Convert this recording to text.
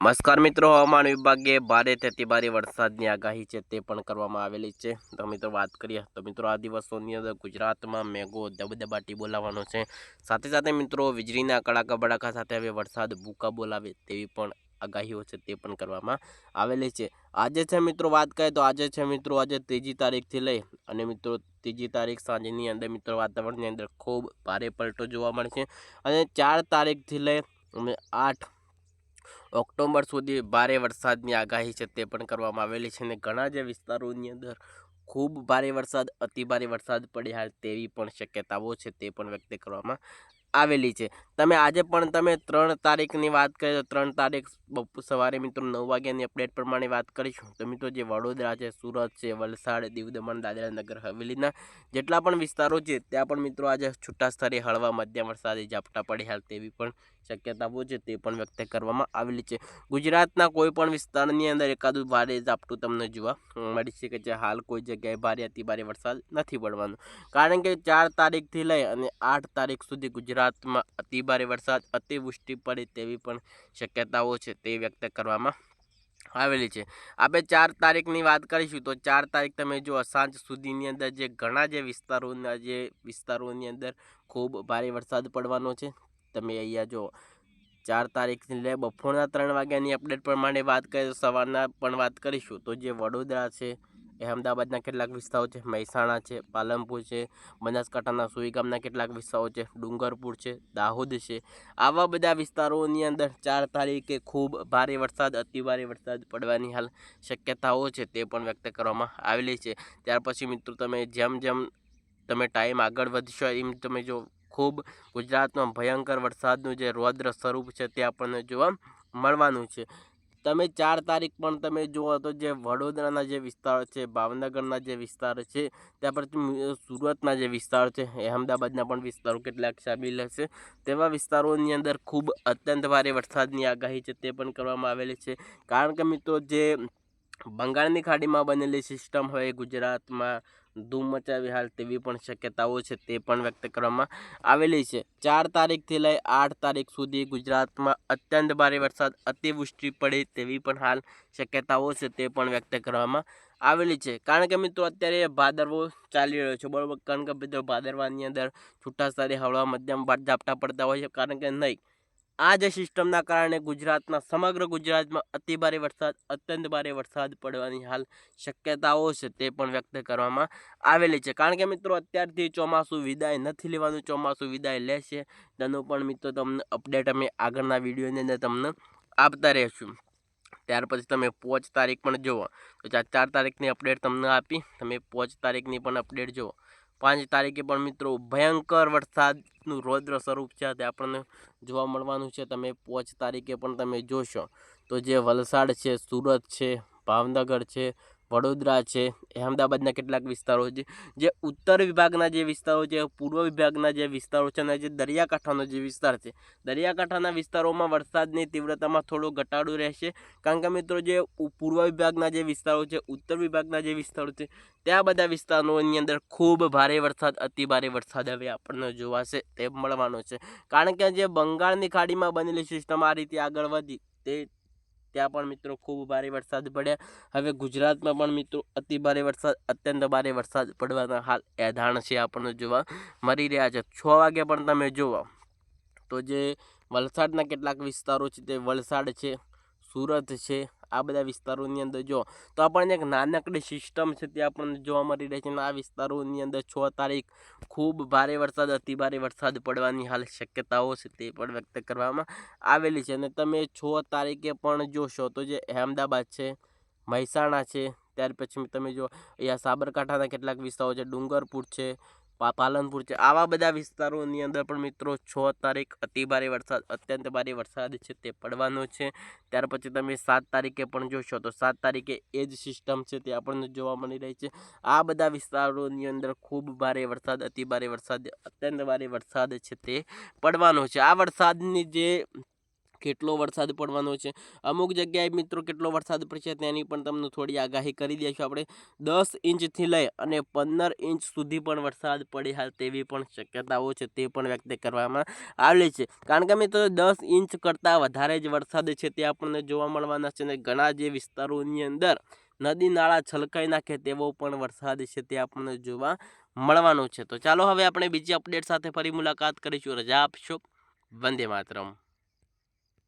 નમસ્કાર મિત્રો, હવામાન વિભાગે ભારેથી અતિ ભારે વરસાદની આગાહી છે તે પણ કરવામાં આવેલી છે. તો મિત્રો વાત કરીએ, તો મિત્રો આ દિવસોની અંદર ગુજરાતમાં મેઘો દબદબાટી બોલાવવાનો છે. સાથે સાથે મિત્રો વીજળીના કડાકા બડાકા સાથે હવે વરસાદ ભૂકા બોલાવે તેવી પણ આગાહીઓ છે તે પણ કરવામાં આવેલી છે. આજે છે મિત્રો વાત કરીએ તો આજે છે મિત્રો આજે ત્રીજી તારીખથી લઈ અને મિત્રો ત્રીજી તારીખ સાંજની અંદર મિત્રો વાતાવરણની અંદર ખૂબ ભારે પલટો જોવા મળશે અને ચાર તારીખથી લઈ અને આઠ ઓક્ટોબર સુધી ભારે વરસાદની આગાહી છે તે પણ કરવામાં આવેલી છે અને ઘણા જે વિસ્તારોની અંદર ખૂબ ભારે વરસાદ, અતિ ભારે વરસાદ પડ્યા તેવી પણ શક્યતાઓ છે તે પણ વ્યક્ત કરવામાં આવેલી છે. તમે આજે પણ તમે ત્રણ તારીખની વાત કરીએ તો ત્રણ તારીખ બપોર સવારે મિત્રો નવ વાગ્યાની અપડેટ પ્રમાણે વાત કરીશું. તો મિત્રો જે વડોદરા છે, સુરત છે, વલસાડ દીવ દમણ દાદરા નગર હવેલીના જેટલા પણ વિસ્તારો છે, ત્યાં પણ મિત્રો આજે છૂટા સ્તરે હળવા મધ્યમ વરસાદી ઝાપટા પડે હાલ તેવી પણ શક્યતાઓ છે તે પણ વ્યક્ત કરવામાં આવેલી છે. ગુજરાતના કોઈ પણ વિસ્તારની અંદર એકાદું ભારે ઝાપટું તમને જોવા મળી શકે છે. હાલ કોઈ જગ્યાએ ભારે અતિ ભારે વરસાદ નથી પડવાનો. કારણ કે ચાર તારીખથી લઈ અને આઠ તારીખ સુધી ગુજરાતમાં અતિ ભારે વરસાદ, અતિવૃષ્ટિ પડે તેવી પણ શક્યતાઓ છે તે વ્યક્ત કરવામાં આવેલી છે. આપણે ચાર તારીખની વાત કરીશું તો ચાર તારીખ તમે જો સાંજ સુધીની અંદર જે ઘણા જે વિસ્તારોના જે વિસ્તારોની અંદર ખૂબ ભારે વરસાદ પડવાનો છે. તમે અહીંયા જો ચાર તારીખથી લે બપોરના ત્રણ વાગ્યાની અપડેટ પ્રમાણે વાત કરીએ સવારના પણ વાત કરીશું તો જે વડોદરા છે અહેમદાબાદના કેટલાક વિસ્તારો છે. મહેસાણા છે, પાલનપુર છે, બનાસકાંઠાના સુઈ ગામના કેટલાક વિસ્તારો છે. ડુંગરપુર છે, દાહોદ છે. આવા બધા વિસ્તારોની અંદર ચાર તારીખે ખૂબ ભારે વરસાદ, અતિભારે વરસાદ પડવાની હાલ શક્યતાઓ છે તે પણ વ્યક્ત કરવામાં આવેલી છે. ત્યાર પછી મિત્રો તમે જેમ જેમ તમે ટાઈમ આગળ વધશો, એમ તમે જો ખૂબ ગુજરાતમાં ભયંકર વરસાદનું જે રૌદ્ર સ્વરૂપ છે તે આપણને જોવા મળવાનું છે. તમે ચાર તારીખ પણ તમે જુઓ તો જે વડોદરાના જે વિસ્તારો છે, ભાવનગરના જે વિસ્તારો છે, ત્યાં પછી સુરતના જે વિસ્તારો છે અહેમદાબાદના પણ વિસ્તારો કેટલાક સામેલ હશે. તેવા વિસ્તારોની અંદર ખૂબ અત્યંત ભારે વરસાદની આગાહી છે તે પણ કરવામાં આવેલી છે. કારણ કે મિત્રો જે બંગાળની ખાડીમાં બનેલી સિસ્ટમ હોય, ગુજરાતમાં ધૂમ મચાવી હાલ તેવી પણ શક્યતાઓ છે તે પણ વ્યક્ત કરવામાં આવેલી છે. ચાર તારીખથી લઈ આઠ તારીખ સુધી ગુજરાતમાં અત્યંત ભારે વરસાદ, અતિવૃષ્ટિ પડે તેવી પણ હાલ શક્યતાઓ છે તે પણ વ્યક્ત કરવામાં આવેલી છે. કારણ કે મિત્રો, અત્યારે ભાદરવો ચાલી રહ્યો છે. બરાબર, કારણ કે મિત્રો, ભાદરવાની અંદર છૂટા સ્તરે હળવા મધ્યમ ઝાપટા પડતા હોય છે. કારણ કે નહીં આ જે સિસ્ટમના કારણે ગુજરાતના સમગ્ર ગુજરાતમાં અતિ ભારે વરસાદ, અત્યંત ભારે વરસાદ પડવાની હાલ શક્યતાઓ છે તે પણ વ્યક્ત કરવામાં આવેલી છે. કારણ કે મિત્રો, અત્યારથી ચોમાસું વિદાય નથી લેવાનું, ચોમાસું વિદાય લેશે. તેનું પણ મિત્રો તમને અપડેટ અમે આગળના વિડીયોની અંદર તમને આપતા રહીશું. ત્યાર પછી તમે પાંચ તારીખ પણ જુઓ. તો ચાર ચાર તારીખની અપડેટ તમને આપી, તમે પાંચ તારીખની પણ અપડેટ જુઓ. પાંચ તારીખે પણ મિત્રો ભયંકર વરસાદનું રૌદ્ર સ્વરૂપ છે, તે આપણને જોવા મળવાનું છે. તમે પાંચ તારીખે પણ તમે જોશો. તો જે વલસાડ છે, સુરત છે, ભાવનગર છે વડોદરા છે, અહેમદાબાદના કેટલાક વિસ્તારો છે, જે ઉત્તર વિભાગના જે વિસ્તારો છે, પૂર્વ વિભાગના જે વિસ્તારો છે અને જે દરિયાકાંઠાનો જે વિસ્તાર છે. દરિયાકાંઠાના વિસ્તારોમાં વરસાદની તીવ્રતામાં થોડો ઘટાડો રહેશે. કારણ કે મિત્રો જે પૂર્વ વિભાગના જે વિસ્તારો છે, ઉત્તર વિભાગના જે વિસ્તારો છે, ત્યાં બધા વિસ્તારોની અંદર ખૂબ ભારે વરસાદ, અતિ ભારે વરસાદ હવે આપણને જોવાશે તે મળવાનો છે. કારણ કે જે બંગાળની ખાડીમાં બનેલી સિસ્ટમ આ રીતે આગળ વધી, તે ત્યાં પણ મિત્રો ખૂબ ભારે વરસાદ પડ્યા. હવે ગુજરાતમાં પણ મિત્રો અતિ ભારે વરસાદ, અત્યંત ભારે વરસાદ પડવાના હાલ એધાણ છે આપણને જોવા મળી રહ્યા છે. છ વાગે પણ તમે જુઓ તો જે વલસાડના કેટલાક વિસ્તારો છે તે વલસાડ છે સુરત છે, આ બધા વિસ્તારોની અંદર જો. તો આપણને એક નાનકડી સિસ્ટમ છે તે આપણને જોવા મળી રહી છે. આ વિસ્તારોની અંદર છ તારીખ ખૂબ ભારે વરસાદ, અતિ ભારે વરસાદ પડવાની હાલ શક્યતાઓ છે તે પણ વ્યક્ત કરવામાં આવેલી છે. અને તમે છ તારીખે પણ જોશો તો જે અહેમદાબાદ છે, મહેસાણા છે, ત્યાર પછી તમે જો અહીંયા સાબરકાંઠાના કેટલાક વિસ્તારો છે, ડુંગરપુર છે પાલનપુર છે. આવા બધા વિસ્તારોની અંદર પણ મિત્રો છ તારીખ અતિ ભારે વરસાદ, અત્યંત ભારે વરસાદ છે તે પડવાનો છે. ત્યાર પછી તમે સાત તારીખે પણ જોશો તો સાત તારીખે એ જ સિસ્ટમ છે તે આપણને જોવા મળી રહી છે. આ બધા વિસ્તારોની અંદર ખૂબ ભારે વરસાદ, અતિ ભારે વરસાદ, અત્યંત ભારે વરસાદ છે તે પડવાનો છે. આ વરસાદની જે કેટલો વરસાદ પડવાનો છે. અમુક જગ્યાએ મિત્રો કેટલો વરસાદ પડશે તેની પણ તમને થોડી આગાહી કરી દઈશું. આપણે દસ ઇંચથી લઈ અને પંદર ઇંચ સુધી પણ વરસાદ પડી હાલ તેવી પણ શક્યતાઓ છે તે પણ વ્યક્ત કરવામાં આવેલી છે. કારણ કે મિત્રો દસ ઇંચ કરતાં વધારે જ વરસાદ છે તે આપણને જોવા મળવાના છે અને ઘણા જે વિસ્તારોની અંદર નદી નાળા છલકાઈ નાખે તેવો પણ વરસાદ છે તે આપણને જોવા મળવાનો છે. તો ચાલો હવે આપણે બીજી અપડેટ સાથે ફરી મુલાકાત કરીશું. રજા આપશો. વંદે માતરમ.